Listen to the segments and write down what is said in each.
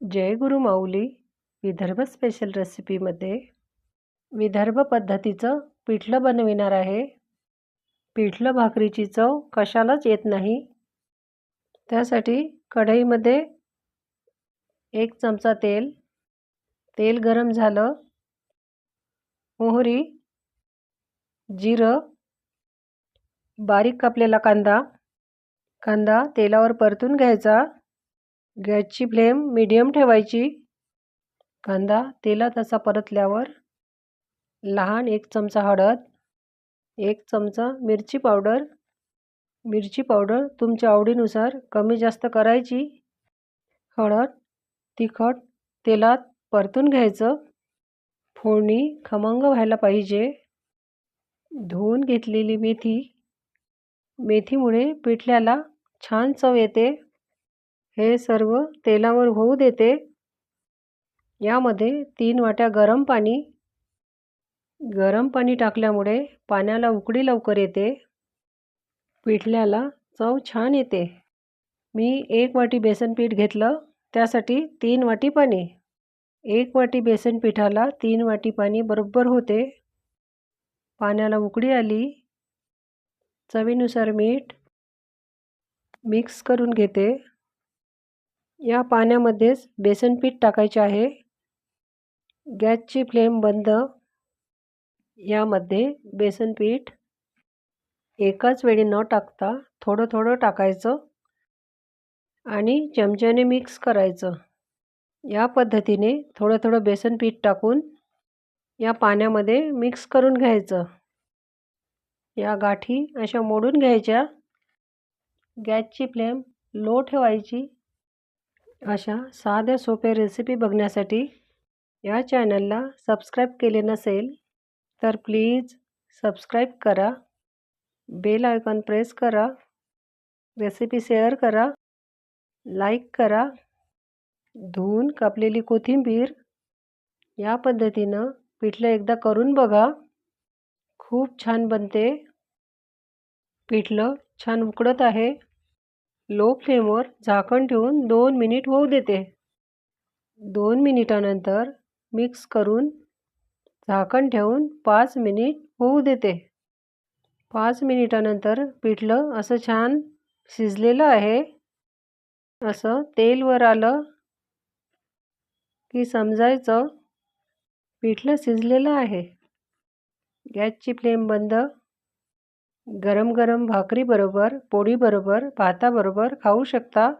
जय गुरु माऊली. विदर्भ स्पेशल रेसिपीमध्ये विदर्भ पद्धतीचं पिठलं बनविणार आहे. पिठलं भाकरीची चव कशालाच येत नाही. त्यासाठी कढईमध्ये एक चमचा तेल तेल गरम झालं. मोहरी जिरं बारीक कापलेला कांदा कांदा तेलावर परतून घ्यायचा. गॅसची फ्लेम मिडियम ठेवायची. कांदा तेलात असा परतल्यावर लहान एक चमचा हळद एक चमचा मिरची पावडर. मिरची पावडर तुमच्या आवडीनुसार कमी जास्त करायची. हळद तिखट तेलात परतून घ्यायचं. फोडणी खमंग व्हायला पाहिजे. धुवून घेतलेली मेथी मेथीमुळे पिठल्याला छान चव येते. हे सर्व तेलावर होऊ देते. यामध्ये तीन वाट्या गरम पाणी गरम पाणी टाकल्यामुळे पाण्याला उकळी लवकर येते. पिठल्याला चव छान येते. मी एक वाटी बेसन पीठ घेतलं त्यासाठी तीन वाटी पाणी. एक वाटी बेसन पिठाला तीन वाटी पाणी बरोबर होते. पाण्याला उकळी आली. चवीनुसार मीठ मिक्स करून घेते. या पाण्यामध्येच बेसन पीठ टाकायचे आहे. गॅसची फ्लेम बंद. यामध्ये बेसन पीठ एकाच वेळी न टाकता थोडं थोडं टाकायचं आणि चमच्याने मिक्स करायचं. या पद्धतीने थोडं थोडं बेसन पीठ टाकून या पाण्यामध्ये मिक्स करून घ्यायचं. या गाठी अशा मोडून घ्यायच्या. गॅसची फ्लेम लो ठेवायची. अशा साध्या सोप्या रेसिपी बघण्यासाठी या चॅनलला सबस्क्राईब केले नसेल तर प्लीज सबस्क्राईब करा बेल आयकॉन प्रेस करा रेसिपी शेअर करा लाईक करा. धुवून कापलेली कोथिंबीर या पद्धतीनं पिठलं एकदा करून बघा. खूप छान बनते. पिठलं छान उकडत आहे. लो फ्लेमवर झाकण ठेवून दोन मिनिट होऊ देते. दोन मिनिटानंतर मिक्स करून झाकण ठेवून पाच मिनिट होऊ देते. पाच मिनिटानंतर पिठलं असं छान शिजलेलं आहे. असं तेलवर आलं की समजायचं. पिठलं शिजलेलं आहे. गॅसची फ्लेम बंद गरम गरम भाकरीबरोबर पोळीबरोबर भाताबरोबर खाऊ शकता.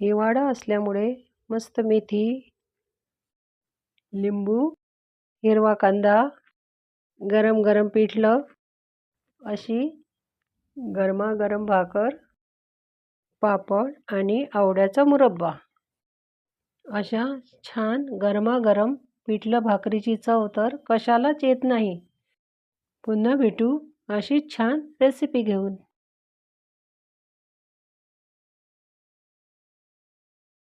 हिवाळा असल्यामुळे मस्त मेथी लिंबू हिरवा कांदा गरम गरम पिठलं अशी गरमागरम भाकर पापड आणि आवड्याचा मुरब्बा. अशा छान गरमागरम पिठलं भाकरीची चव तर कशालाच येत नाही. पुन्हा भेटू अशी छान रेसिपी घेऊन.